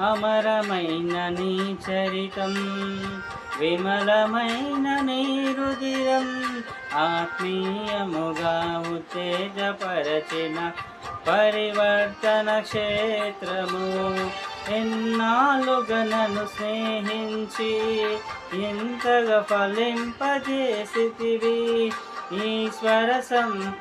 అమరమైన నీ చరితం విమలమైన నీరుదిరం ఆత్మీయముగా ఉత్తేజపరచిన పరివర్తన క్షేత్రము. ఎన్నాళ్ళుగా నన్ను స్నేహించి ఇంతగా ఫలింపజేసితివి. ఈశ్వర సంపదనంతటితో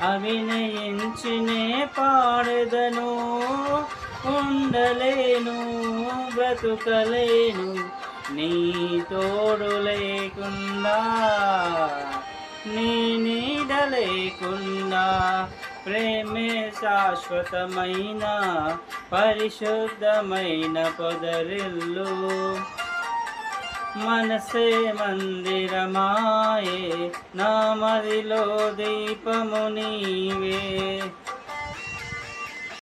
అవినయించినే పాడదను. ఉండలేను బ్రతుకలేను నీ తోడు లేకుండా నీ నీడ లేకుండా ప్రేమే శాశ్వతమైన పరిశుద్ధమైన పొదరిల్లు. మనసే మందిరమాయే నా మదిలో దీపము నీవే